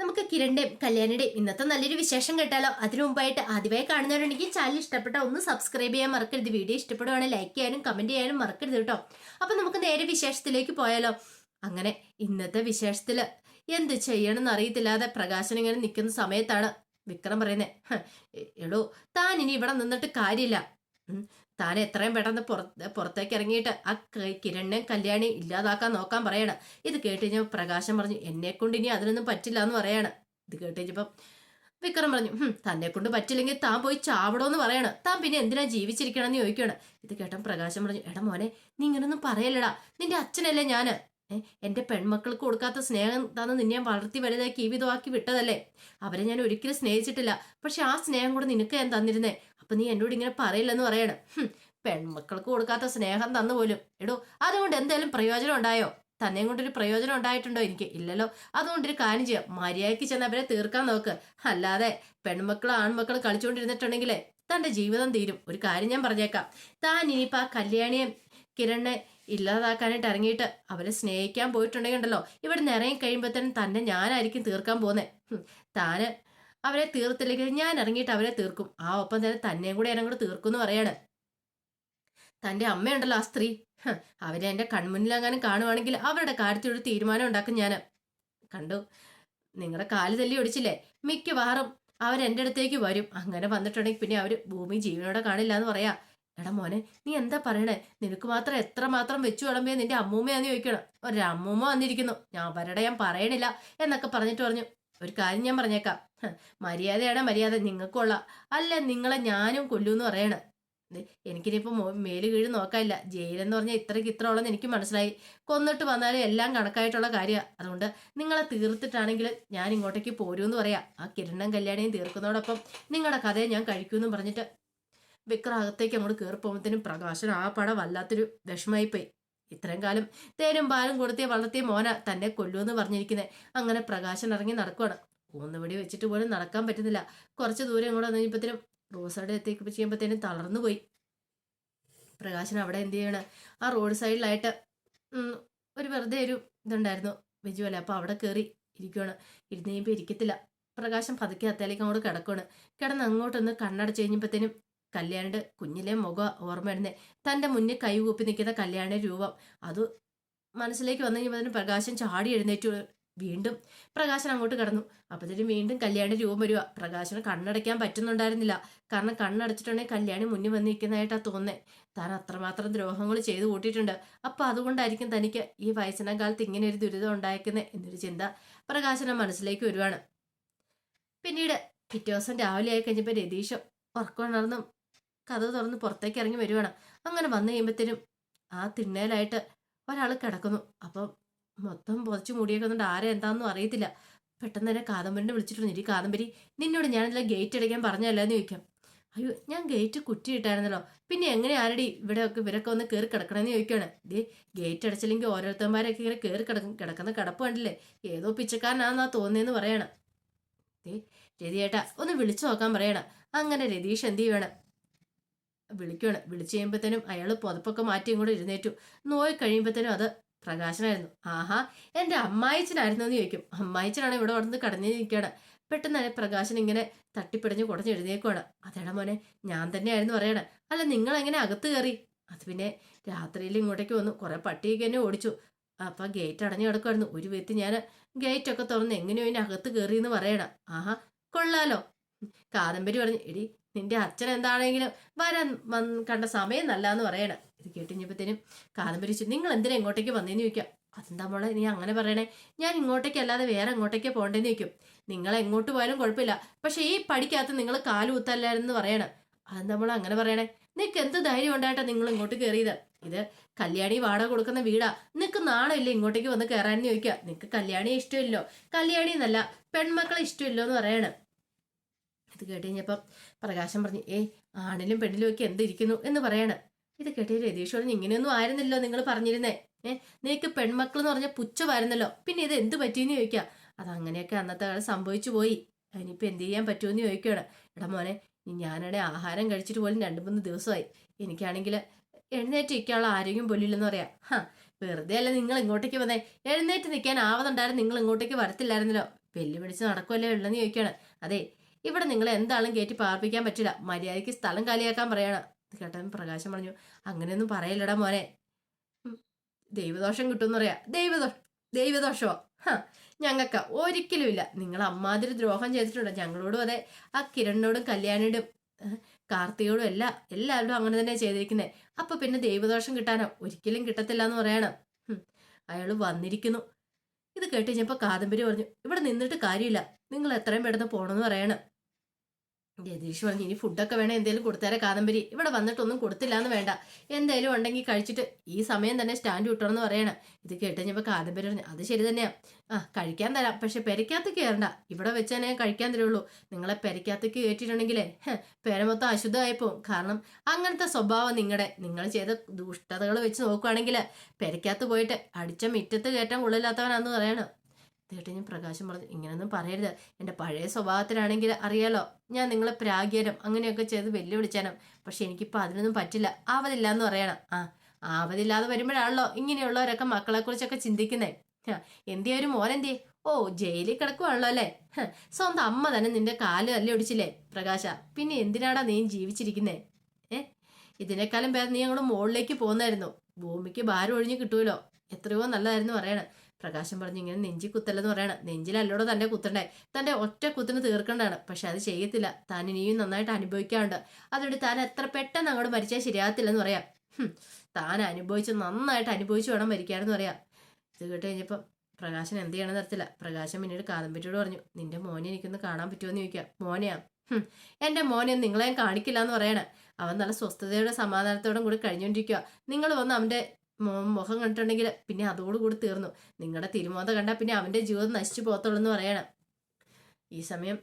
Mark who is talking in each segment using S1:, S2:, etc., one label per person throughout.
S1: നമുക്ക് കിരണിന്റെയും കല്യാണിയുടെയും ഇന്നത്തെ നല്ലൊരു വിശേഷം കേട്ടാലോ? അതിനു മുമ്പായിട്ട് ആദ്യമായി കാണുന്നവരുണ്ടെങ്കിൽ ചാനൽ ഇഷ്ടപ്പെട്ട ഒന്ന് സബ്സ്ക്രൈബ് ചെയ്യാൻ മറക്കരുത്. വീഡിയോ ഇഷ്ടപ്പെടുവാണെങ്കിൽ ലൈക്ക് ചെയ്യാനും കമന്റ് ചെയ്യാനും മറക്കരുത് കേട്ടോ. അപ്പൊ നമുക്ക് നേരെ വിശേഷത്തിലേക്ക് പോയാലോ? അങ്ങനെ ഇന്നത്തെ വിശേഷത്തിൽ എന്ത് ചെയ്യണമെന്ന് അറിയത്തില്ലാതെ പ്രകാശൻ ഇങ്ങനെ നിൽക്കുന്ന സമയത്താണ് വിക്രം പറയുന്നത് എടോ താൻ ഇനി ഇവിടെ നിന്നിട്ട് കാര്യമില്ല. താൻ എത്രയും പെട്ടെന്ന് പുറത്ത് പുറത്തേക്ക് ഇറങ്ങിയിട്ട് ആ ക- കല്യാണി ഇല്ലാതാക്കാൻ നോക്കാൻ പറയണം. ഇത് കേട്ട് കഴിഞ്ഞാൽ പ്രകാശം പറഞ്ഞു എന്നെ കൊണ്ട് ഇനി അതിനൊന്നും പറ്റില്ല എന്ന് പറയാണ്. ഇത് കേട്ട് കഴിഞ്ഞപ്പം വിക്രം പറഞ്ഞു "ഹും, തന്നെ കൊണ്ട് പറ്റില്ലെങ്കിൽ താൻ പോയി ചാവടോന്ന് പറയണം. താൻ പിന്നെ എന്തിനാ ജീവിച്ചിരിക്കണം എന്ന് ചോദിക്കണം ഇത് കേട്ടൻ പ്രകാശം പറഞ്ഞു എടാ മോനെ നീ ഇങ്ങനൊന്നും പറയലടാ നിന്റെ അച്ഛനല്ലേ ഞാൻ എന്റെ പെൺമക്കൾക്ക് കൊടുക്കാത്ത സ്നേഹം തന്ന് നിന്നെ വളർത്തി വലുതാക്കി ഈ വിധമാക്കി വിട്ടതല്ലേ? അവരെ ഞാൻ ഒരിക്കലും സ്നേഹിച്ചിട്ടില്ല. പക്ഷെ ആ സ്നേഹം കൂടെ നിനക്ക് ഞാൻ തന്നിരുന്നേ. അപ്പൊ നീ എന്നോട് ഇങ്ങനെ പറയില്ലെന്ന് പറയണം. പെൺമക്കൾക്ക് കൊടുക്കാത്ത സ്നേഹം തന്നു പോലും. എടോ അതുകൊണ്ട് എന്തായാലും പ്രയോജനം ഉണ്ടായോ? തന്നെയും കൊണ്ടൊരു പ്രയോജനം ഉണ്ടായിട്ടുണ്ടോ എനിക്ക്? ഇല്ലല്ലോ. അതുകൊണ്ടൊരു കാര്യം ചെയ്യാം. മര്യാദയ്ക്ക് ചെന്ന് അവരെ തീർക്കാൻ നോക്ക്. അല്ലാതെ പെൺമക്കൾ ആൺമക്കൾ കളിച്ചുകൊണ്ടിരുന്നിട്ടുണ്ടെങ്കിലേ തന്റെ ജീവിതം തീരും. ഒരു കാര്യം ഞാൻ പറഞ്ഞേക്കാം. താൻ ഇനിയിപ്പോ ആ കല്യാണിയെ കിരണിനെ ഇല്ലാതാക്കാനായിട്ട് ഇറങ്ങിയിട്ട് അവരെ സ്നേഹിക്കാൻ പോയിട്ടുണ്ടെങ്കിൽ ഉണ്ടല്ലോ ഇവിടെ ഇറങ്ങി കഴിയുമ്പോഴത്തേനും തന്നെ ഞാനായിരിക്കും തീർക്കാൻ പോകുന്നത് താന് അവരെ തീർത്തില്ലെങ്കിൽ ഞാൻ ഇറങ്ങിയിട്ട് അവരെ തീർക്കും. ആ ഒപ്പം തന്നെ തന്നെയും കൂടെ ഞാനും കൂടെ തീർക്കും എന്ന് പറയാണ്. തന്റെ അമ്മയുണ്ടല്ലോ ആ സ്ത്രീ. അവരെ അവരെ എന്റെ അങ്ങനെ കാണുവാണെങ്കിൽ അവരുടെ കാര്യത്തിൽ ഒരു തീരുമാനം ഉണ്ടാക്കും ഞാൻ കണ്ടു? നിങ്ങളുടെ കാൽ തല്ലി ഒടിച്ചില്ലേ? മിക്കവാറും അവരെന്റെ അടുത്തേക്ക് വരും. അങ്ങനെ വന്നിട്ടുണ്ടെങ്കിൽ പിന്നെ അവർ ഭൂമി ജീവനോടെ കാണില്ല എന്ന് പറയാ. എടാ മോനെ നീ എന്താ പറയണേ? നിനക്ക് മാത്രം എത്ര മാത്രം വെച്ചു വിളമ്പിയ നിന്റെ അമ്മൂമ്മയാന്ന് ചോദിക്കണം. ഒരമ്മൂമ്മ വന്നിരിക്കുന്നു. ഞാൻ അവരുടെ ഞാൻ പറയണില്ല എന്നൊക്കെ പറഞ്ഞിട്ട് പറഞ്ഞു. ഒരു കാര്യം ഞാൻ പറഞ്ഞേക്കാം. മര്യാദയാണ് മര്യാദ. നിങ്ങൾക്കുള്ള അല്ല നിങ്ങളെ ഞാനും കൊല്ലൂന്ന് പറയണ. എനിക്കിനിപ്പോൾ മേൽ കീഴ് നോക്കാനില്ല. ജയിലെന്ന് പറഞ്ഞാൽ ഇത്രയ്ക്ക് ഇത്ര എനിക്ക് മനസ്സിലായി. കൊന്നിട്ട് വന്നാലും എല്ലാം കണക്കായിട്ടുള്ള കാര്യമാണ് അതുകൊണ്ട് നിങ്ങളെ തീർത്തിട്ടാണെങ്കിൽ ഞാൻ ഇങ്ങോട്ടേക്ക് പോരൂന്ന് പറയാം. ആ കിരണം കല്യാണിയും തീർക്കുന്നതോടൊപ്പം നിങ്ങളുടെ കഥയെ ഞാൻ കഴിക്കൂന്ന് പറഞ്ഞിട്ട് വിക്രം അകത്തേക്ക് അങ്ങോട്ട് കയറി പ്രകാശൻ ആ പടം വല്ലാത്തൊരു വിഷമായിപ്പോയി ഇത്രയും കാലം തേനും പാലും കൊടുത്തേ വളർത്തിയ മോന തന്നെ കൊല്ലുമെന്ന് പറഞ്ഞിരിക്കുന്നത് അങ്ങനെ പ്രകാശൻ ഇറങ്ങി നടക്കുവാണ്. ഊന്നുപിടി വെച്ചിട്ട് പോലും നടക്കാൻ പറ്റുന്നില്ല. കുറച്ച് ദൂരം ഇങ്ങോട്ട് കഴിഞ്ഞപ്പോഴത്തേനും റോസയുടെ എത്തിക്ക് ചെയ്യുമ്പോഴത്തേനും തളർന്നു പോയി. പ്രകാശൻ അവിടെ എന്ത് ചെയ്യണം? ആ റോഡ് സൈഡിലായിട്ട് ഒരു വെറുതെ ഒരു ഇതുണ്ടായിരുന്നു. ബിജു അല്ലേ? അപ്പോൾ അവിടെ കയറി ഇരിക്കുവാണ്. ഇരുന്ന് കഴിയുമ്പോൾ ഇരിക്കത്തില്ല. പ്രകാശം പതുക്കെ അത്തേലേക്ക് അങ്ങോട്ട് കിടക്കുവാണ്. കിടന്ന് അങ്ങോട്ടൊന്ന് കണ്ണടച്ച് കഴിഞ്ഞപ്പോഴത്തേനും കല്യാണിയുടെ കുഞ്ഞിലെ മുഖം ഓർമ്മ വരുന്നേ. തന്റെ മുന്നിൽ കൈകൂപ്പി നിൽക്കുന്ന കല്യാണിയുടെ രൂപം. അത് മനസ്സിലേക്ക് വന്നു കഴിഞ്ഞപ്പോൾ പ്രകാശം ചാടി എഴുന്നേറ്റു. വീണ്ടും പ്രകാശൻ അങ്ങോട്ട് കടന്നു. അപ്പോഴത്തേനും വീണ്ടും കല്യാണി രൂപം വരിക പ്രകാശന് കണ്ണടയ്ക്കാൻ പറ്റുന്നുണ്ടായിരുന്നില്ല. കാരണം കണ്ണടച്ചിട്ടുണ്ടെങ്കിൽ കല്യാണി മുന്നിൽ വന്ന് നിൽക്കുന്നതായിട്ടാണ് തോന്നുന്നേ. താൻ അത്രമാത്രം ദ്രോഹങ്ങൾ ചെയ്തു കൂട്ടിയിട്ടുണ്ട്. അപ്പൊ അതുകൊണ്ടായിരിക്കും തനിക്ക് ഈ വയസ്സന കാലത്ത് ഇങ്ങനെ ഒരു ദുരിതം ഉണ്ടായിരിക്കുന്നത് എന്നൊരു ചിന്ത പ്രകാശന മനസ്സിലേക്ക് വരുവാണ്. പിന്നീട് പിറ്റേ ദിവസം രാവിലെ ആയി കഴിഞ്ഞപ്പോൾ രതീഷ് ഉറക്കമുണർന്ന് കഥ തുറന്ന് പുറത്തേക്ക് ഇറങ്ങി വരുവാണ്. അങ്ങനെ വന്നു കഴിയുമ്പോഴത്തേനും ആ തിണ്ണയിലായിട്ട് ഒരാൾ കിടക്കുന്നു. അപ്പം മൊത്തം പുതച്ചു മൂടിയേക്കുന്നുണ്ട് ആരെ എന്താണെന്നും അറിയത്തില്ല. പെട്ടെന്ന് തന്നെ കാദംബരിനെ വിളിച്ചിട്ടുണ്ട് ഈ കാദംബരി നിന്നോട് ഞാനെല്ലാം ഗേറ്റ് അടയ്ക്കാൻ പറഞ്ഞല്ലോ എന്ന് ചോദിക്കാം. അയ്യോ ഞാൻ ഗേറ്റ് കുറ്റിയിട്ടായിരുന്നല്ലോ. പിന്നെ എങ്ങനെ ആരടി ഇവിടെ ഒക്കെ ഇവരൊക്കെ ഒന്ന് കയറി കിടക്കണമെന്ന് ചോദിക്കുകയാണ് ദേ ഗേറ്റ് അടച്ചില്ലെങ്കിൽ ഓരോരുത്തന്മാരൊക്കെ ഇങ്ങനെ കയറി കിടക്കും കിടക്കുന്ന കിടപ്പ് കണ്ടില്ലേ? ഏതോ പിച്ചക്കാരനാന്നാ തോന്നിയെന്ന് പറയണം. ദേ രതിയേട്ടാ ഒന്ന് വിളിച്ചു നോക്കാൻ പറയണം. അങ്ങനെ രതീഷ് എന്ത് ചെയ്യണം വിളിക്കുകയാണ് വിളിച്ചു കഴിയുമ്പോഴത്തേനും അയാൾ പുതപ്പൊക്കെ മാറ്റി ഇങ്ങോട്ട് ഇരുന്നേറ്റു നോയി കഴിയുമ്പോഴത്തേനും അത് പ്രകാശനായിരുന്നു ആഹാ എന്റെ അമ്മായിച്ചനായിരുന്നു എന്ന് ചോദിക്കും. അമ്മായിച്ചനാണ് ഇവിടെ വന്ന് കടന്നു നിൽക്കുകയാണ് പെട്ടെന്ന് തന്നെ പ്രകാശൻ ഇങ്ങനെ തട്ടിപ്പിടഞ്ഞ് കുടഞ്ഞ് എഴുന്നേക്കുവാണ് അതേടാ മോനെ ഞാൻ തന്നെയായിരുന്നു പറയണേ. അല്ല നിങ്ങൾ എങ്ങനെ അകത്ത് കയറി? അത് പിന്നെ രാത്രിയിൽ ഇങ്ങോട്ടേക്ക് വന്നു. കുറേ പട്ടിയൊക്കെ എന്നെ ഓടിച്ചു. അപ്പം ഗേറ്റ് അടഞ്ഞു കിടക്കുമായിരുന്നു ഒരു വിധത്തിൽ ഞാൻ ഗേറ്റൊക്കെ തുറന്ന് എങ്ങനെയോ ഇതിന് അകത്ത് കയറി എന്ന് പറയണം. ആഹാ കൊള്ളാലോ. കാദംബരി പറഞ്ഞു എടി നിന്റെ അച്ഛൻ എന്താണെങ്കിലും വരാൻ കണ്ട സമയം നല്ല എന്ന് പറയണം. ഇത് കേട്ടിഞ്ഞപ്പത്തേനും കാലം പിരിച്ചു നിങ്ങൾ എന്തിനാ ഇങ്ങോട്ടേക്ക് വന്നേന്ന് ചോദിക്കാം. അതെന്താ മോളെ നീ അങ്ങനെ പറയണേ? ഞാൻ ഇങ്ങോട്ടേക്ക് അല്ലാതെ വേറെ എങ്ങോട്ടേക്ക് പോകണ്ടെന്ന് ചോദിക്കും. നിങ്ങൾ എങ്ങോട്ട് പോയാലും കുഴപ്പമില്ല. പക്ഷേ ഈ പടിക്കകത്ത് നിങ്ങൾ കാലുകൂത്തല്ലായിരുന്നു പറയണ. അതെന്താ മോളെ അങ്ങനെ പറയണേ? നിനക്ക് എന്ത് ധൈര്യം ഉണ്ടായിട്ടാ നിങ്ങൾ ഇങ്ങോട്ട് കയറിയത് ഇത് കല്യാണി വാടക കൊടുക്കുന്ന വീടാ. നിനക്ക് നാണമില്ല ഇങ്ങോട്ടേക്ക് വന്ന് കയറാൻ ചോദിക്കുക നിനക്ക് കല്യാണി ഇഷ്ടമില്ലോ. കല്യാണി എന്നല്ല പെൺമക്കളെ ഇഷ്ടമില്ലോ എന്ന് പറയണം. ഇത് കേട്ട് കഴിഞ്ഞപ്പം പ്രകാശം പറഞ്ഞു ഏയ് ആണിലും പെണ്ണിലും ഒക്കെ എന്തിരിക്കുന്നു? എന്ന് പറയാണ്. ഇത് കേട്ടേ രതീഷ് ഇങ്ങനെയൊന്നും ആയിരുന്നല്ലോ നിങ്ങൾ പറഞ്ഞിരുന്നേ. ഏഹ് നിനക്ക് പെൺമക്കൾ എന്ന് പറഞ്ഞ പുച്ഛമായിരുന്നല്ലോ. പിന്നെ ഇത് എന്ത് പറ്റിയെന്ന് ചോദിക്കുക അത് അങ്ങനെയൊക്കെ അന്നത്തെ കാലം സംഭവിച്ചു പോയി. അതിനിപ്പോൾ എന്ത് ചെയ്യാൻ പറ്റുമെന്ന് ചോദിക്കുകയാണ്. എടാ മോനെ ഞാനാണെ ആഹാരം കഴിച്ചിട്ട് പോലും രണ്ട് മൂന്ന് ദിവസമായി. എനിക്കാണെങ്കിൽ എഴുന്നേറ്റ് നിൽക്കാനുള്ള ആരോഗ്യം പോലില്ലെന്ന് പറയാം. ഹാ വെറുതെ അല്ല നിങ്ങൾ ഇങ്ങോട്ടേക്ക് വന്നേ? എഴുന്നേറ്റ് നിൽക്കാൻ ആവതുണ്ടായിരുന്നു നിങ്ങൾ ഇങ്ങോട്ടേക്ക് വരത്തില്ലായിരുന്നല്ലോ. വെല്ലുവിളിച്ച് നടക്കുമല്ലോ ഉള്ളെന്ന് ചോദിക്കുകയാണ്. അതെ ഇവിടെ നിങ്ങൾ എന്താളും കയറ്റി പാർപ്പിക്കാൻ പറ്റില്ല. മര്യാദയ്ക്ക് സ്ഥലം കാലിയാക്കാൻ പറയണം. കേട്ടൻ പ്രകാശം പറഞ്ഞു അങ്ങനെയൊന്നും പറയില്ലടാ മോനെ. ദൈവദോഷം കിട്ടുമെന്ന് പറയാ. ദൈവദോഷം ദൈവദോഷമോ? ഹാ ഞങ്ങൾക്ക് ഒരിക്കലും ഇല്ല. നിങ്ങൾ അമ്മാതിരി ദ്രോഹം ചെയ്തിട്ടുണ്ട്. ഞങ്ങളോടും അതെ. ആ കിരണിനോടും കല്യാണിയോടും കാർത്തികയോടും എല്ലാ എല്ലാവരും അങ്ങനെ തന്നെ ചെയ്തിരിക്കുന്നത് അപ്പൊ പിന്നെ ദൈവദോഷം കിട്ടാനോ? ഒരിക്കലും കിട്ടത്തില്ല എന്ന് പറയണം അയാൾ വന്നിരിക്കുന്നു. ഇത് കേട്ട് കഴിഞ്ഞപ്പോൾ കാദംബരി പറഞ്ഞു ഇവിടെ നിന്നിട്ട് കാര്യമില്ല. നിങ്ങൾ എത്രയും പെട്ടെന്ന് പോകണമെന്ന് പറയണം. രതീഷ് പറഞ്ഞു ഇനി ഫുഡൊക്കെ വേണം എന്തേലും കൊടുത്തേരെ കാദംബരി. ഇവിടെ വന്നിട്ടൊന്നും കൊടുത്തില്ല എന്ന് വേണ്ട. എന്തേലും ഉണ്ടെങ്കിൽ കഴിച്ചിട്ട് ഈ സമയം തന്നെ സ്റ്റാൻഡ് വിട്ടണമെന്ന് പറയണം. ഇത് കേട്ട് കാദംബരി പറഞ്ഞു അത് ശരി തന്നെയാ. ആ കഴിക്കാൻ തരാം. പക്ഷെ പെരയ്ക്കകത്ത് കയറണ്ട ഇവിടെ വെച്ച് തന്നെ കഴിക്കാൻ തരുള്ളൂ. നിങ്ങളെ പെരയ്ക്കകത്തേക്ക് കയറ്റിയിട്ടുണ്ടെങ്കിലേ പേര മൊത്തം അശുദ്ധമായി പോകും കാരണം അങ്ങനത്തെ സ്വഭാവം നിങ്ങളുടെ നിങ്ങൾ ചെയ്ത ദുഷ്ടതകൾ വെച്ച് നോക്കുവാണെങ്കിൽ പെരയ്ക്കകത്ത് പോയിട്ട് അടിച്ച മിറ്റത്ത് കയറ്റാൻ കൊള്ളില്ലാത്തവനാന്ന് പറയണം. ഞാൻ പ്രകാശം പറഞ്ഞു. ഇങ്ങനൊന്നും പറയരുത്. എന്റെ പഴയ സ്വഭാവത്തിലാണെങ്കിൽ അറിയാലോ ഞാൻ നിങ്ങളെ പ്രാഗ്യരം അങ്ങനെയൊക്കെ ചെയ്ത് വെല്ലുവിളിച്ചാനും. പക്ഷെ എനിക്കിപ്പോൾ അതിനൊന്നും പറ്റില്ല. ആവതില്ല എന്ന് പറയണം. ആ ആവതില്ലാതെ വരുമ്പോഴാണല്ലോ ഇങ്ങനെയുള്ളവരൊക്കെ മക്കളെക്കുറിച്ചൊക്കെ ചിന്തിക്കുന്നേ. എന്തിയാ ഒരു മോനെന്തിയെ? ഓ ജയിലിൽ കിടക്കുവാണല്ലോ അല്ലേ? സ്വന്തം അമ്മ തന്നെ നിന്റെ കാൽ തല്ലി ഒടിച്ചില്ലേ പ്രകാശ? പിന്നെ എന്തിനാടാ നീ ജീവിച്ചിരിക്കുന്നേ? ഏ ഇതിനേക്കാളും പേര് നീ അങ്ങോട്ട് മുകളിലേക്ക് പോകുന്നായിരുന്നു ഭൂമിക്ക് ഭാരം ഒഴിഞ്ഞ് കിട്ടുമല്ലോ എത്രയോ നല്ലതായിരുന്നു പറയണം. പ്രകാശം പറഞ്ഞു ഇങ്ങനെ നെഞ്ചി കുത്തല്ലെന്ന് പറയണം. നെഞ്ചിലല്ലോടോ തന്നെ കുത്തണ്ടേ? തന്റെ ഒറ്റ കുത്തിന് തീർക്കേണ്ടതാണ്. പക്ഷെ അത് ചെയ്യത്തില്ല. താൻ ഇനിയും നന്നായിട്ട് അനുഭവിക്കാറുണ്ട്. അതുകൊണ്ട് താൻ എത്ര പെട്ടെന്ന് അങ്ങോട്ട് മരിച്ചാൽ ശരിയാകത്തില്ലെന്ന് പറയാം. താൻ അനുഭവിച്ച് നന്നായിട്ട് അനുഭവിച്ച് വേണം മരിക്കാനെന്ന് പറയാം. ഇത് കേട്ട് കഴിഞ്ഞപ്പം പ്രകാശൻ എന്ത് ചെയ്യണമെന്ന് അറിയത്തില്ല. പ്രകാശൻ പിന്നീട് കാദംബരിയോട് പറഞ്ഞു നിന്റെ മോനെ എനിക്കൊന്ന് കാണാൻ പറ്റുമോ? എന്ന് ചോദിക്കാം മോനെയാ? എന്റെ മോനെ നിങ്ങളെ കാണിക്കില്ല എന്ന് പറയണേ. അവൻ നല്ല സ്വസ്ഥതയോടെ സമാധാനത്തോടും കൂടി കഴിഞ്ഞുകൊണ്ടിരിക്കുക നിങ്ങൾ വന്ന് അവന്റെ മുഖം കണ്ടിട്ടുണ്ടെങ്കിൽ പിന്നെ അതോടുകൂടി തീർന്നു. നിങ്ങളുടെ തിരുമോത കണ്ടാൽ പിന്നെ അവന്റെ ജീവിതം നശിച്ചു പോകത്തുള്ളൂ എന്ന് പറയണം. ഈ സമയം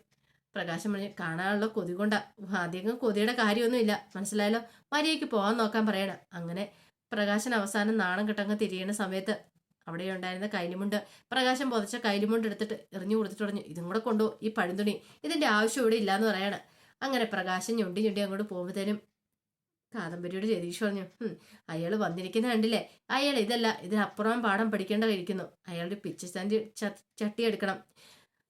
S1: പ്രകാശം പറഞ്ഞു കാണാനുള്ള കൊതി കൊണ്ടാ. അധികം കൊതിയുടെ കാര്യമൊന്നുമില്ല. മനസ്സിലായല്ലോ? മരിയയ്ക്ക് പോകാൻ നോക്കാൻ പറയണം. അങ്ങനെ പ്രകാശൻ അവസാനം നാണം കിട്ടങ്ങ് തിരിയുന്ന സമയത്ത് അവിടെ ഉണ്ടായിരുന്ന കൈലിമുണ്ട് പ്രകാശം പൊതച്ച കൈലിമുണ്ട് എടുത്തിട്ട് എറിഞ്ഞു കൊടുത്തിട്ട് പറഞ്ഞു ഇതും കൂടെ കൊണ്ടുപോകും ഈ പഴുന്തുണി. ഇതിന്റെ ആവശ്യം ഇവിടെ ഇല്ലയെന്ന് പറയണം. അങ്ങനെ പ്രകാശം ഞൊണ്ടി ഞൊണ്ടി അങ്ങോട്ട് പോകുമ്പോഴത്തേനും കാദംബരിയോട് ജഗദീഷ് പറഞ്ഞു "ഹും, അയാൾ വന്നിരിക്കുന്ന കണ്ടില്ലേ? അയാൾ ഇതല്ല ഇതിനപ്പുറം പാഠം പഠിക്കേണ്ട കഴിക്കുന്നു അയാളുടെ പിച്ചച്ചാന്റെ ചട്ടി എടുക്കണം.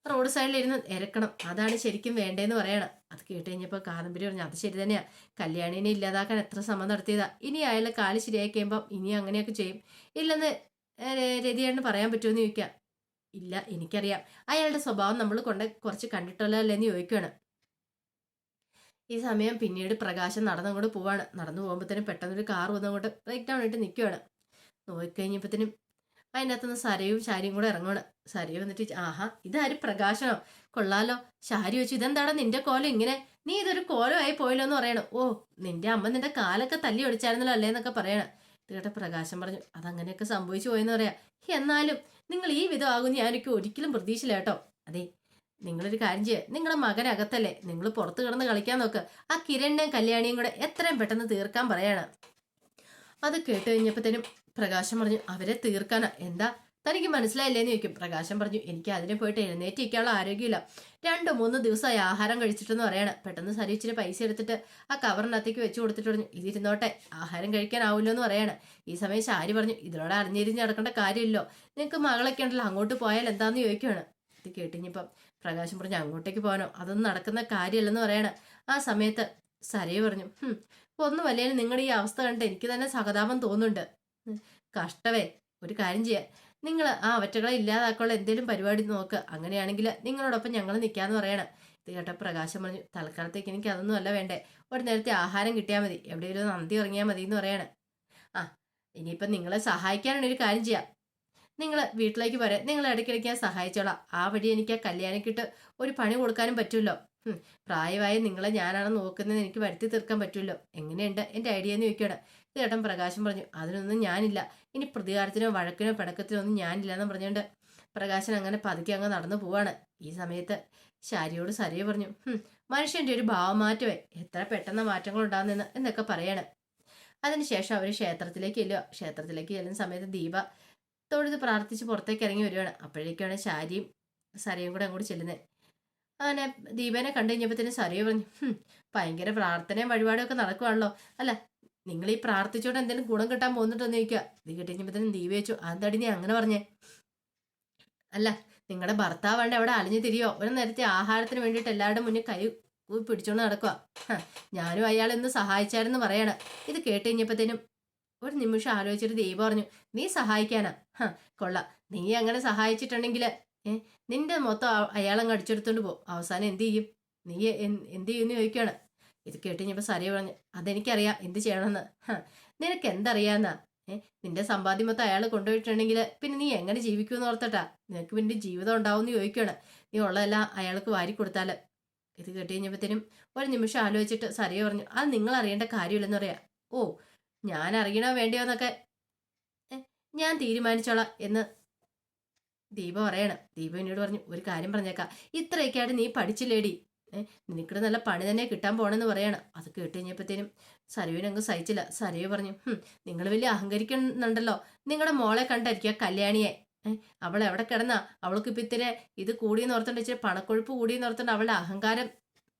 S1: റോഡ് സൈഡിലിരുന്ന് ഇരക്കണം അതാണ് ശരിക്കും വേണ്ടതെന്ന് പറയണം. അത് കേട്ട് കഴിഞ്ഞപ്പോൾ കാദംബരി പറഞ്ഞു അത് ശരി തന്നെയാ. കല്യാണിനെ ഇല്ലാതാക്കാൻ എത്ര ശ്രമം നടത്തിയതാ. ഇനി അയാളെ കാൽ ശരിയായി കഴിയുമ്പം ഇനി അങ്ങനെയൊക്കെ ചെയ്യും. ഇല്ലെന്ന് രതിയാണ് പറയാൻ പറ്റുമെന്ന് ചോദിക്കാം. ഇല്ല എനിക്കറിയാം. അയാളുടെ സ്വഭാവം നമ്മൾ കൊണ്ട് കുറച്ച് കണ്ടിട്ടല്ലോ അല്ലെന്ന് ചോദിക്കുകയാണ് ഈ സമയം പിന്നീട് പ്രകാശം നടന്നങ്ങോട്ട് പോവാണ്. നടന്നു പോകുമ്പോഴത്തേനും പെട്ടെന്നൊരു കാർ വന്നങ്ങോട്ട് ബ്രേക്ക് ഡൗൺ ആയിട്ട് നിൽക്കുവാണ് നോക്കിക്കഴിഞ്ഞപ്പോഴത്തേനും അതിനകത്തുനിന്ന് സരയും ശാരിയും കൂടെ ഇറങ്ങുവാണ്. സരയ വന്നിട്ട് ആഹാ ഇതാര് പ്രകാശനോ കൊള്ളാലോ. ശാരി വെച്ചു ഇതെന്താടാ നിന്റെ കോലം ഇങ്ങനെ? നീ ഇതൊരു കോലമായി പോയല്ലോ എന്ന് പറയണം. ഓ നിന്റെ അമ്മ നിന്റെ കാലൊക്കെ തല്ലി ഒടിച്ചായിരുന്നല്ലോ അല്ലേ? എന്നൊക്കെ പറയണം. ഇത് കേട്ട പ്രകാശം പറഞ്ഞു അതങ്ങനെയൊക്കെ സംഭവിച്ചു പോയെന്ന് പറയാം. എന്നാലും നിങ്ങൾ ഈ വിധം ഞാനൊക്കെ ഒരിക്കലും പ്രതീക്ഷയില്ല കേട്ടോ. അതെ നിങ്ങളൊരു കാര്യം ചെയ്യുക നിങ്ങളുടെ മകനകത്തല്ലേ? നിങ്ങൾ പുറത്ത് കിടന്ന് കളിക്കാൻ നോക്ക്. ആ കിരണിനെയും കല്യാണിയും കൂടെ എത്രയും പെട്ടെന്ന് തീർക്കാൻ പറയാണ്. അത് കേട്ട് കഴിഞ്ഞപ്പോഴത്തേനും പ്രകാശം പറഞ്ഞു അവരെ തീർക്കാനാ. എന്താ? തനിക്ക് മനസ്സിലായില്ലേന്ന് ചോദിക്കും. പ്രകാശം പറഞ്ഞു എനിക്ക് അതിനെ പോയിട്ട് എഴുന്നേറ്റ് ഇരിക്കാനുള്ള ആരോഗ്യമില്ല. രണ്ടു മൂന്ന് ദിവസമായി ആഹാരം കഴിച്ചിട്ടെന്ന് പറയണം. പെട്ടെന്ന് സരി ഇച്ചിരി പൈസ എടുത്തിട്ട് ആ കവറിനകത്തേക്ക് വെച്ച് കൊടുത്തിട്ട് പറഞ്ഞു ഇതിരുന്നോട്ടെ ആഹാരം കഴിക്കാനാവില്ലോ എന്ന് പറയാണ്. ഈ സമയം ശാരി പറഞ്ഞു ഇതിനോട് അറിഞ്ഞിരിഞ്ഞ് നടക്കേണ്ട കാര്യമില്ലോ. നിങ്ങൾക്ക് മകളൊക്കെ ഉണ്ടല്ലോ അങ്ങോട്ട് പോയാൽ എന്താന്ന് ചോദിക്കുകയാണ് ഇത് കേട്ടിഞ്ഞപ്പം പ്രകാശം പറഞ്ഞു അങ്ങോട്ടേക്ക് പോകാനോ? അതൊന്നും നടക്കുന്ന കാര്യമല്ലെന്ന് പറയണം. ആ സമയത്ത് സരയെ പറഞ്ഞു ഒന്നും വല്ലേലും നിങ്ങളുടെ ഈ അവസ്ഥ കണ്ട് എനിക്ക് തന്നെ സഹതാപം തോന്നുന്നുണ്ട്. കഷ്ടവേ ഒരു കാര്യം ചെയ്യാം. നിങ്ങൾ ആ അവറ്റകളെ ഇല്ലാതാക്കാനുള്ള എന്തെങ്കിലും പരിപാടി നോക്ക്. അങ്ങനെയാണെങ്കിൽ നിങ്ങളോടൊപ്പം ഞങ്ങൾ നിൽക്കാന്ന് പറയണം. ഇത് കേട്ട പ്രകാശം പറഞ്ഞു തൽക്കാലത്തേക്ക് എനിക്ക് അതൊന്നും അല്ല വേണ്ടേ. ഒരു നേരത്തെ ആഹാരം കിട്ടിയാൽ മതി. എവിടെയെങ്കിലും നന്ദി ഇറങ്ങിയാൽ മതി എന്ന് പറയണം. ആ ഇനിയിപ്പം നിങ്ങളെ സഹായിക്കാനാണ് ഒരു കാര്യം ചെയ്യാം. നിങ്ങൾ വീട്ടിലേക്ക് വരെ നിങ്ങൾ ഇടയ്ക്കിടയ്ക്ക് ഞാൻ സഹായിച്ചോളാം. ആ വഴി എനിക്ക് ആ കല്യാണിക്കിട്ട് ഒരു പണി കൊടുക്കാനും പറ്റുമല്ലോ പ്രായമായ നിങ്ങളെ ഞാനാണ് നോക്കുന്നത് എനിക്ക് വരുത്തി തീർക്കാൻ പറ്റുമല്ലോ എങ്ങനെയുണ്ട്? എന്റെ ഐഡിയ എന്ന് ചോദിക്കണം ചേട്ടൻ പ്രകാശം പറഞ്ഞു. അതിനൊന്നും ഞാനില്ല. ഇനി പ്രതികാരത്തിനോ വഴക്കിനോ പിടക്കത്തിനോ ഒന്നും ഞാനില്ല എന്ന് പറഞ്ഞുകൊണ്ട് പ്രകാശൻ അങ്ങനെ പതുക്കെ അങ്ങ് നടന്നു പോവാണ്. ഈ സമയത്ത് ശാരിയോട് സരയെ പറഞ്ഞു. മനുഷ്യന്റെ ഒരു ഭാവമാറ്റമേ. എത്ര പെട്ടെന്ന് മാറ്റങ്ങൾ ഉണ്ടാകുന്നെന്ന് എന്നൊക്കെ പറയാണ്. അതിനുശേഷം അവർ ക്ഷേത്രത്തിലേക്ക് ചെല്ലുക ക്ഷേത്രത്തിലേക്ക് ചെല്ലുന്ന സമയത്ത് ദീപ തൊഴുത് പ്രാർത്ഥിച്ച് പുറത്തേക്ക് ഇറങ്ങി വരികയാണ് അപ്പോഴേക്കാണ് ശാരിയും സരയും കൂടെ അങ്ങോട്ട് ചെല്ലുന്നത് അങ്ങനെ ദീപേനെ കണ്ടു കഴിഞ്ഞപ്പോഴത്തേനും സരയ പറഞ്ഞു ഭയങ്കര പ്രാർത്ഥനയും വഴിപാടും ഒക്കെ നടക്കുവാണല്ലോ. അല്ല നിങ്ങൾ ഈ പ്രാർത്ഥിച്ചോണ്ട് എന്തെങ്കിലും ഗുണം കിട്ടാൻ പോകുന്നുണ്ടോന്ന് ചോദിക്കുക. ഇത് കിട്ടി കഴിഞ്ഞപ്പോഴത്തേനും ദീപ വെച്ചു അതടി നീ അങ്ങനെ പറഞ്ഞേ? അല്ല നിങ്ങളുടെ ഭർത്താവാണ്ട് അവിടെ അലിഞ്ഞു തിരിയോ? ഒരു നേരത്തെ ആഹാരത്തിന് വേണ്ടിയിട്ട് എല്ലാവരുടെ മുന്നിൽ കൈ പിടിച്ചോണ്ട് നടക്കുക ഞാനും അയാൾ ഇന്ന് സഹായിച്ചായിരുന്നു പറയണം. ഇത് കേട്ട് കഴിഞ്ഞപ്പോഴത്തേനും ഒരു നിമിഷം ആലോചിച്ചിട്ട് ദൈവം പറഞ്ഞു നീ സഹായിക്കാനാ. ഹ കൊള്ള. നീ അങ്ങനെ സഹായിച്ചിട്ടുണ്ടെങ്കിൽ നിന്റെ മൊത്തം അയാളെ അയാളങ്ങ് അടിച്ചെടുത്തോണ്ട് പോകും അവസാനം എന്ത് ചെയ്യും? നീ എന്ത് ചെയ്യുമെന്ന് ചോദിക്കുകയാണ് ഇത് കേട്ട് കഴിഞ്ഞപ്പോൾ സരിയ പറഞ്ഞു അതെനിക്കറിയാം. എന്ത് ചെയ്യണമെന്ന്. നിനക്ക് എന്തറിയാന്നാ? നിന്റെ സമ്പാദ്യം മൊത്തം അയാൾ കൊണ്ടുപോയിട്ടുണ്ടെങ്കിൽ പിന്നെ നീ എങ്ങനെ ജീവിക്കുമെന്ന് ഓർത്തട്ടാ? നിനക്ക് പിന്നെ ജീവിതം ഉണ്ടാവുമെന്ന് ചോദിക്കുകയാണ് നീ ഉള്ളതെല്ലാം അയാൾക്ക് വാരി കൊടുത്താൽ ഇത് കേട്ട് കഴിഞ്ഞപ്പോഴത്തേനും ഒരു നിമിഷം ആലോചിച്ചിട്ട് സരിയ പറഞ്ഞു അത് നിങ്ങൾ അറിയേണ്ട കാര്യമില്ലെന്ന് പറയാം. ഓ ഞാൻ അറിയണോ വേണ്ടിയോ എന്നൊക്കെ ഞാൻ തീരുമാനിച്ചോളാം എന്ന് ദീപ പറയണം. ദീപ എന്നോട് പറഞ്ഞു ഒരു കാര്യം പറഞ്ഞേക്കാം. ഇത്രയൊക്കെ ആയിട്ട് നീ പഠിച്ചില്ലേടി. ഏഹ് നിനക്കിടെ നല്ല പണി തന്നെ കിട്ടാൻ പോണെന്ന് പറയണം. അത് കേട്ട് കഴിഞ്ഞപ്പോഴത്തേനും സരയുവിനങ്ങ് സഹിച്ചില്ല. സരയു പറഞ്ഞു നിങ്ങൾ വലിയ അഹങ്കരിക്കുന്നുണ്ടല്ലോ. നിങ്ങളുടെ മോളെ കണ്ടായിരിക്കുക കല്യാണിയെ. അവൾ എവിടെ കിടന്നാ? അവൾക്ക് ഇപ്പം ഇത്തിരി ഇത് കൂടിയെന്ന് ഓർത്തുണ്ട് ഇച്ചിരി പണക്കൊഴുപ്പ് കൂടിയെന്ന് ഓർത്തുണ്ട് അവളുടെ അഹങ്കാരം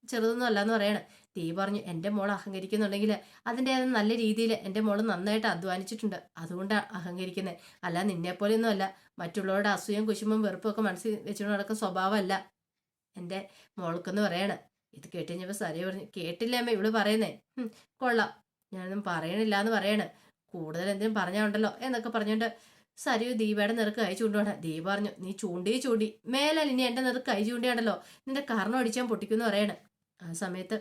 S1: ചെറുതൊന്നും അല്ലെന്ന് പറയണം. തീ പറഞ്ഞു എന്റെ മോൾ അഹങ്കരിക്കുന്നുണ്ടെങ്കിൽ അതിന്റെ അത് നല്ല രീതിയിൽ എന്റെ മോൾ നന്നായിട്ട് അധ്വാനിച്ചിട്ടുണ്ട്. അതുകൊണ്ടാണ് അഹങ്കരിക്കുന്നത് അല്ല നിന്നെപ്പോലെയൊന്നും അല്ല മറ്റുള്ളവരുടെ അസൂയം കുശുമ്പും വെറുപ്പും ഒക്കെ മനസ്സിൽ വെച്ചുകൊണ്ട് നടക്കുന്ന സ്വഭാവമല്ല. എന്റെ മോൾക്കെന്ന് പറയണം. ഇത് കേട്ട് കഴിഞ്ഞപ്പോൾ പറഞ്ഞു കേട്ടില്ല അമ്മ ഇവൾ പറയുന്നേ? "ഹും, കൊള്ളാം. ഞാനൊന്നും പറയണില്ല എന്ന് പറയണ്. കൂടുതൽ എന്തിനും പറഞ്ഞാണ്ടല്ലോ എന്നൊക്കെ പറഞ്ഞുകൊണ്ട് സരിയു ദീപയുടെ നിറക്ക് കൈ ചൂണ്ടുവാണ്. ദീപ പറഞ്ഞു നീ ചൂണ്ടി ചൂണ്ടി. മേലാൽ ഇനി എന്റെ നിറക്ക് കൈ ചൂണ്ടിയാണല്ലോ. നിന്റെ കർണം അടിച്ചാൻ പൊട്ടിക്കുമെന്ന് പറയണ്. ആ സമയത്ത്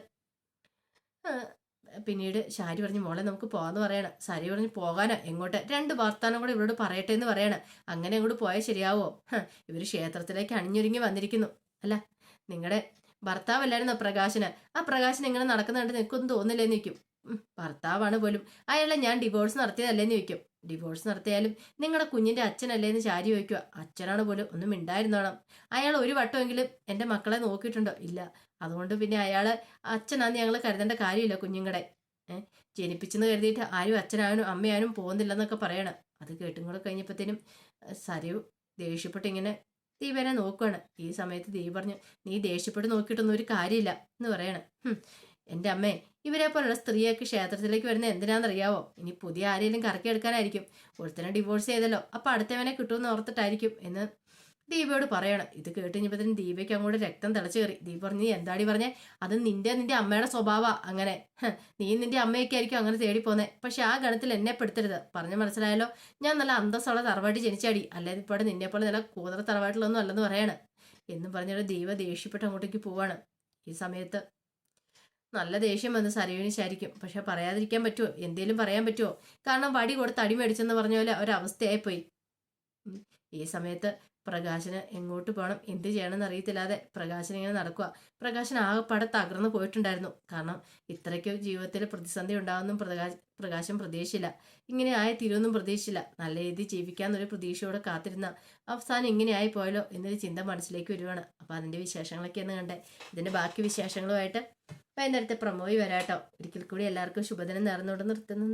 S1: പിന്നീട് ശാരി പറഞ്ഞു മോളെ നമുക്ക് പോകാന്ന് പറയണം. സാരി പറഞ്ഞു പോകാനാ എങ്ങോട്ട്? രണ്ട് വാർത്താനം കൂടെ ഇവരോട് പറയട്ടെ എന്ന് പറയണം. അങ്ങനെ അങ്ങോട്ട് പോയാൽ ശരിയാവോ? ഇവർ ക്ഷേത്രത്തിലേക്ക് അണിഞ്ഞൊരുങ്ങി വന്നിരിക്കുന്നു. അല്ല നിങ്ങളുടെ ഭർത്താവല്ലായിരുന്നോ പ്രകാശന്? ആ പ്രകാശൻ ഇങ്ങനെ നടക്കുന്ന കണ്ട് നിനക്കൊന്നും തോന്നില്ലേ ഉം, ഭർത്താവാണ് പോലും. അയാളെ ഞാൻ ഡിവോഴ്സ് നടത്തിയതല്ലേന്ന് ചോദിക്കും. ഡിവോഴ്സ് നടത്തിയാലും നിങ്ങളുടെ കുഞ്ഞിന്റെ അച്ഛനല്ലേന്ന് ചാരി ചോദിക്കുക. അച്ഛനാണ് പോലും ഒന്നും ഉണ്ടായിരുന്നോണം അയാൾ ഒരു വട്ടമെങ്കിലും എന്റെ മക്കളെ നോക്കിയിട്ടുണ്ടോ? ഇല്ല. അതുകൊണ്ട് പിന്നെ അയാൾ അച്ഛനാന്ന് ഞങ്ങൾ കരുതേണ്ട കാര്യമില്ല കുഞ്ഞുങ്ങളെ. ജനിപ്പിച്ചെന്ന് കരുതിയിട്ട് ആരും അച്ഛനാനും അമ്മയാനും പോകുന്നില്ലെന്നൊക്കെ പറയണം. അത് കേട്ടും കൂടെ കഴിഞ്ഞപ്പോഴത്തേനും സരയു ദേഷ്യപ്പെട്ട് ഇങ്ങനെ ദീപനെ നോക്കുകയാണ് ഈ സമയത്ത് ദീപ പറഞ്ഞു നീ ദേഷ്യപ്പെട്ട് നോക്കിയിട്ടൊന്നും ഒരു കാര്യമില്ല എന്ന് പറയണം. എന്റെ അമ്മേ ഇവരെ പോലുള്ള സ്ത്രീയൊക്കെ ക്ഷേത്രത്തിലേക്ക് വരുന്നത് എന്തിനാണെന്നറിയാവോ? ഇനി പുതിയ ആരെങ്കിലും കറക്കിയെടുക്കാനായിരിക്കും ഒരുത്തനെ ഡിവോഴ്സ് ചെയ്തല്ലോ അപ്പം അടുത്തവനെ കിട്ടുമെന്ന് ഓർത്തിട്ടായിരിക്കും എന്ന് ദീപയോട് പറയണം. ഇത് കേട്ട് കഴിഞ്ഞപ്പോഴത്തേനും ദീപയ്ക്ക് അങ്ങോട്ട് രക്തം തിളച്ചു കയറി. ദീപ പറഞ്ഞു നീ എന്താടി പറഞ്ഞേ? അത് നിന്റെ നിന്റെ അമ്മയുടെ സ്വഭാവ അങ്ങനെ. നീ നിന്റെ അമ്മയൊക്കെ ആയിരിക്കും അങ്ങനെ തേടി പോന്നെ. പക്ഷെ ആ ഗണത്തിൽ എന്നെ പെടുത്തരുത്. പറഞ്ഞു മനസ്സിലായല്ലോ? ഞാൻ നല്ല അന്തസ്സുള്ള തറവാട്ടി ജനിച്ചാടി. അല്ലാതെ ഇപ്പോൾ നിന്നെ പോലെ നല്ല കൂതറ തറവാട്ടിലൊന്നും അല്ലെന്ന് പറയാണ്. എന്നും പറഞ്ഞിട്ട് ദീപ ദേഷ്യപ്പെട്ട് അങ്ങോട്ടേക്ക് പോവാണ്. ഈ സമയത്ത് നല്ല ദേഷ്യം വന്ന് സരയുവിന് ശരിക്കും. പക്ഷെ പറയാതിരിക്കാൻ പറ്റുമോ? എന്തേലും പറയാൻ പറ്റുമോ? കാരണം വടി കൊടുത്ത് അടി മേടിച്ചെന്ന് പറഞ്ഞ പോലെ ഒരവസ്ഥയായിപ്പോയി. ഈ സമയത്ത് പ്രകാശന് എങ്ങോട്ട് പോകണം എന്ത് ചെയ്യണമെന്ന് അറിയത്തില്ലാതെ പ്രകാശൻ ഇങ്ങനെ നടക്കുക പ്രകാശൻ ആകെപ്പാടെ തകർന്നു പോയിട്ടുണ്ടായിരുന്നു. കാരണം ഇത്രയ്ക്ക് ജീവിതത്തിൽ പ്രതിസന്ധി ഉണ്ടാകുമെന്നും പ്രകാശ് പ്രകാശം പ്രതീക്ഷയില്ല ഇങ്ങനെ ആയ തീരുവൊന്നും പ്രതീക്ഷയില്ല നല്ല രീതിയിൽ ജീവിക്കാമെന്നൊരു പ്രതീക്ഷയോടെ കാത്തിരുന്ന അവസാനം ഇങ്ങനെ ആയി പോയല്ലോ എന്നൊരു ചിന്ത മനസ്സിലേക്ക് വരുവാണ്. അപ്പോൾ അതിന്റെ വിശേഷങ്ങളൊക്കെ ഒന്ന് കണ്ടേ. ഇതിന്റെ ബാക്കി വിശേഷങ്ങളുമായിട്ട് വൈകുന്നേരത്തെ പ്രൊമോയി വരാട്ടോ ഒരിക്കൽ കൂടി എല്ലാവർക്കും ശുഭദിനം നേർന്നുകൊണ്ട് നിർത്തുന്നു.